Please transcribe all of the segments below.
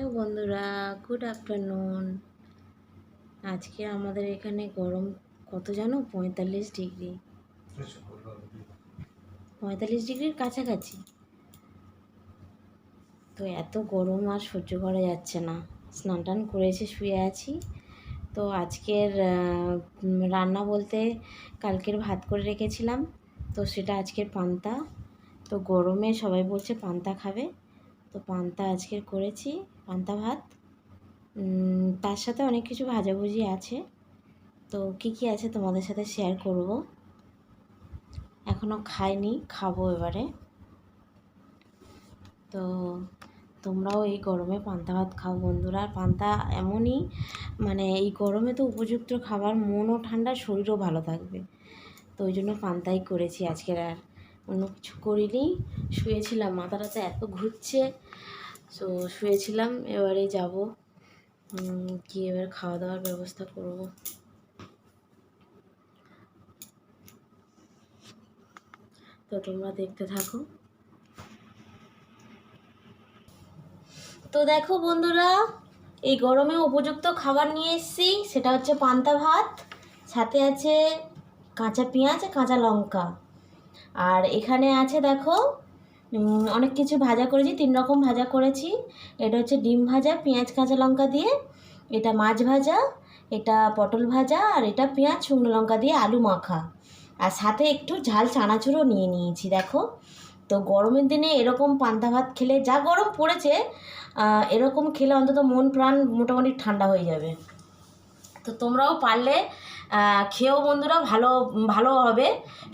Hello বন্ধুরা good afternoon আজকে আমাদের এখানে গরম কত জানো? পঁয়তাল্লিশ ডিগ্রি। পঁয়তাল্লিশ ডিগ্রির কাছাকাছি। তো এত গরম আর সহ্য করা যাচ্ছে না। স্নান টান করেছে, শুয়ে আছি। তো আজকের রান্না বলতে কালকের ভাত করে রেখেছিলাম। তো সেটা আজকের পান্তা। তো গরমে সবাই বলছে পান্তা খাবে। তো পান্তা আজকের করেছি, পান্তা ভাত। তার সাথে অনেক কিছু ভাজাভুজি আছে। তো কি কি আছে তোমাদের সাথে শেয়ার করব? এখনও খাইনি, খাব এবারে। তো তোমরাও এই গরমে পান্তা ভাত খাও বন্ধুরা। আর পান্তা এমনই মানে এই গরমে তো উপযুক্ত খাবার, মনও ঠান্ডা, শরীরও ভালো থাকবে। তো ওই জন্য পান্তাই করেছি আজকের আর অন্য কিছু করিনি। শুয়েছিলাম, মাথাটা তো এত ঘুরছে। তো শুয়েছিলাম, এবারে যাব। গিয়ে এবার খাওয়া দাওয়ার ব্যবস্থা করব। তো তোমরা দেখতে থাকো। তো দেখো বন্ধুরা, এই গরমে উপযুক্ত খাবার নিয়ে এসেছি। সেটা হচ্ছে পান্তা ভাত, সাথে আছে কাঁচা পেঁয়াজ, কাঁচা লঙ্কা। আর এখানে আছে দেখো অনেক কিছু ভাজা করেছি, তিন রকম ভাজা করেছি। এটা হচ্ছে ডিম ভাজা, পেঁয়াজ, কাঁচা লঙ্কা দিয়ে। এটা মাছ ভাজা, এটা পটল ভাজা, আর এটা পেঁয়াজ, শুকনো লঙ্কা দিয়ে আলু মাখা। আর সাথে একটু ঝাল চানাচুরও নিয়ে নিয়েছি, দেখো। তো গরমের দিনে এরকম পান্তা ভাত খেলে, যা গরম পড়েছে এরকম খেলে অন্তত মন প্রাণ মোটামুটি ঠান্ডা হয়ে যাবে। তো তোমরাও পারলে খেয়েও বন্ধুরা ভালো ভালো হবে,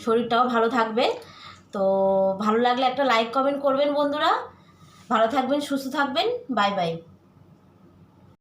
শরীরটাও ভালো থাকবে। তো ভালো লাগলে একটা লাইক কমেন্ট করবেন বন্ধুরা। ভালো থাকবেন, সুস্থ থাকবেন। Bye bye